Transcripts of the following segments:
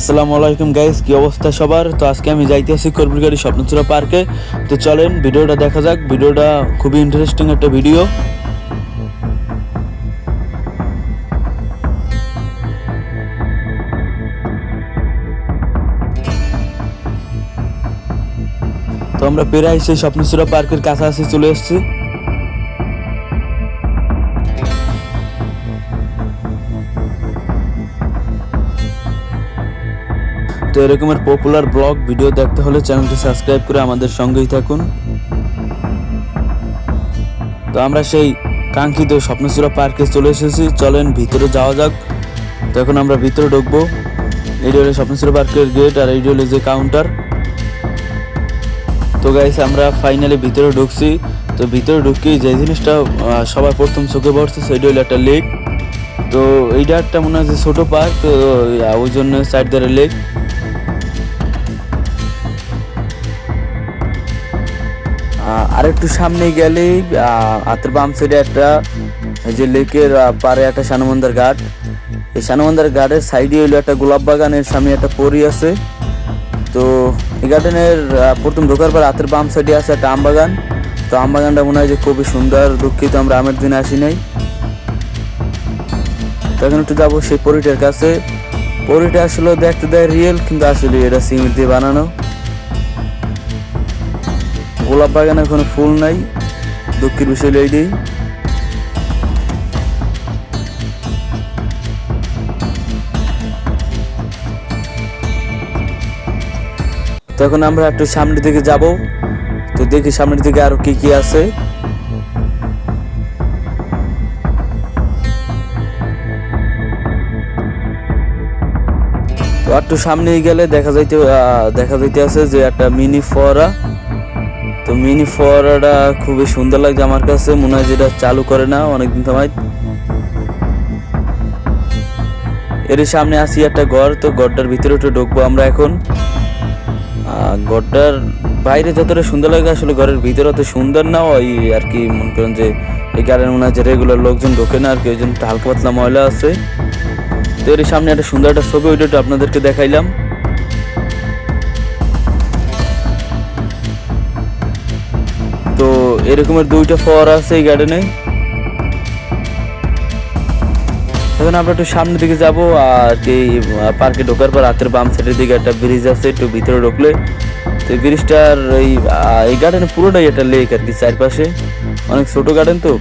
আসসালামু আলাইকুম গাইস কি অবস্থা সবার? তো আজকে আমি যাইতেছি করবিরগাড়ি স্বপ্নচূড়া পার্কে। তো চলেন, ভিডিওটা দেখা যাক। ভিডিওটা খুবই ইন্টারেস্টিং একটা ভিডিও তো আমরা প্রায় সেই স্বপ্নচূড়া পার্কের কাছাকাছি চলে এসেছি। এরকমের পপুলার ব্লগ ভিডিও দেখতে হলে চ্যানেলটি সাবস্ক্রাইব করে আমাদের সঙ্গেই থাকুন। তো আমরা সেই কাঙ্ক্ষিত স্বপ্নচূড়া পার্কে চলে এসেছি। চলেন ভিতরে যাওয়া যাক। তো এখন আমরা ভিতরে ঢুকবো। এই হলো স্বপ্নচূড়া পার্কের গেট আর এই হলো যে কাউন্টার তো গাইস আমরা ফাইনালি ভিতরে ঢুকছি। তো ভিতরে ঢুকি যে জিনিসটা সবার প্রথম চোখে পড়ছে, সেটা হলো একটা লেক তো এইটা একটা মনে হয় যে ছোটো পার্ক তো ওই জন্য সাইড ধারে লেক আর একটু সামনে গেলেই হাতের বাম সাইডে একটা যে লেকের পারে একটা সানমন্দার ঘাট। এই সানমন্দার ঘাটের সাইডে হইল একটা গোলাপ বাগানের সামনে একটা পরি আছে। তো এই গার্ডেনের প্রথম ঢোকার পর হাতের বাম সাইডে আছে একটা আম বাগান। তো আম বাগানটা মনে হয় যে খুবই সুন্দর, দুঃখিত আমরা আমের দিনে আসি নাই। তো এখন একটু যাব সেই পরিটার কাছে। পরিটা আসলে দেখতে দেয় রিয়েল কিন্তু আসলে এটা সিমেন্ট দিয়ে বানানো। গোলাপ বাগানে কোনো ফুল নাই। দুঃখের বিষয় এইটাই তো এখন আমরা একটু সামনের দিকে যাব। তো দেখি সামনের দিকে আরও কি কি আছে। তো একটু সামনে গেলে দেখা যাইতে দেখা যাইতে আছে যে একটা মিনি ফোয়ারা। তো মিনি ফোয়ারাটা খুবই সুন্দর লাগছে আমার কাছে। মনে হয় যেটা চালু করে না, অনেকদিন সময়। এর সামনে আসি একটা ঘর, তো ঘরটার ভিতরে একটু ঢুকবো আমরা এখন। ঘরটার বাইরে যতটা সুন্দর লাগে, আসলে ঘরের ভিতরে অত সুন্দর না, ওই আর কি মনে করেন যে এই গাড়ির মনে হয় যে রেগুলার লোকজন ঢোকে না, আর কি, ওই জন্য হালকা পাতলা ময়লা আছে। তো এর সামনে একটা সুন্দর একটা ছবি, ওইটা আপনাদেরকে দেখাইলাম। এরকমের দুইটা ফোয়ারা আছে এই গার্ডেনে এখন আমরা একটু সামনের দিকে যাব আর কি পার্কে ঢোকার পর রাতের বাম সাইডের দিকে একটা ব্রিজ আছে, একটু ভিতরে ঢুকলে। তো এই ব্রিজটার এই এই গার্ডেনে পুরোটাই একটা লেক আর কি চারপাশে। অনেক ছোটো গার্ডেন তো।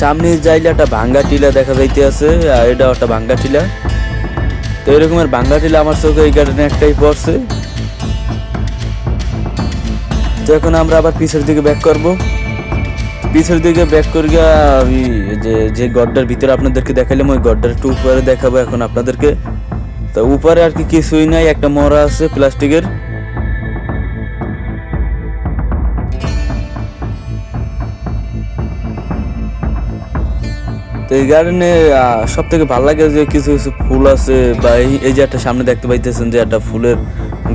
সামনে যাইলে একটা ভাঙ্গা টিলা দেখা যাইতে আছে আর এটা একটা ভাঙ্গা টিলা। তো এরকমের ভাঙ্গা টিলা আমার চোখে এই গার্ডেনে একটাই পড়ছে। তো এখন আমরা আবার পিছের দিকে ব্যাক করব। পিছের দিকে ব্যাক করে আমি যে যে গড্ডার ভিতরে আপনাদেরকে দেখাইলাম, ওই গড্ডার একটু উপরে দেখাবো এখন আপনাদেরকে। তো উপরে আর কি কিছুই নাই, একটা মরা আছে প্লাস্টিকের। এই গার্ডেনে সব থেকে ভালো লাগে যে কিছু কিছু ফুল আছে বা এই- যে একটা সামনে দেখতে পাইতেছেন যে একটা ফুলের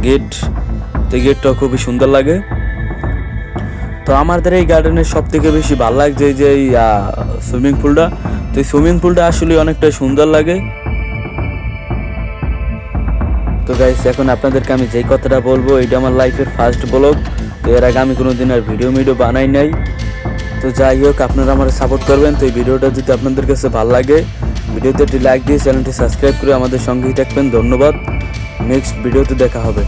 গেট, তো এই গেটটা খুবই সুন্দর লাগে। তো আমাদের এই গার্ডেনের সব থেকে বেশি ভালো লাগছে যে এই সুইমিং পুলটা। তো এই সুইমিং পুলটা আসলে অনেকটা সুন্দর লাগে। তো গাইস এখন আপনাদেরকে আমি যেই কথাটা বলব, এটা আমার লাইফের ফার্স্ট ব্লগ তো এর আগে আমি কোনো দিন আর ভিডিও মিডিও বানাই নাই। তো যাই হোক, আপনারা আমার সাপোর্ট করবেন। তো এই ভিডিওটা যদি আপনাদের কাছে ভালো লাগে, ভিডিওতে একটি লাইক দিয়ে চ্যানেলটি সাবস্ক্রাইব করে আমাদের সঙ্গেই থাকবেন। ধন্যবাদ। নেক্সট ভিডিওতে দেখা হবে।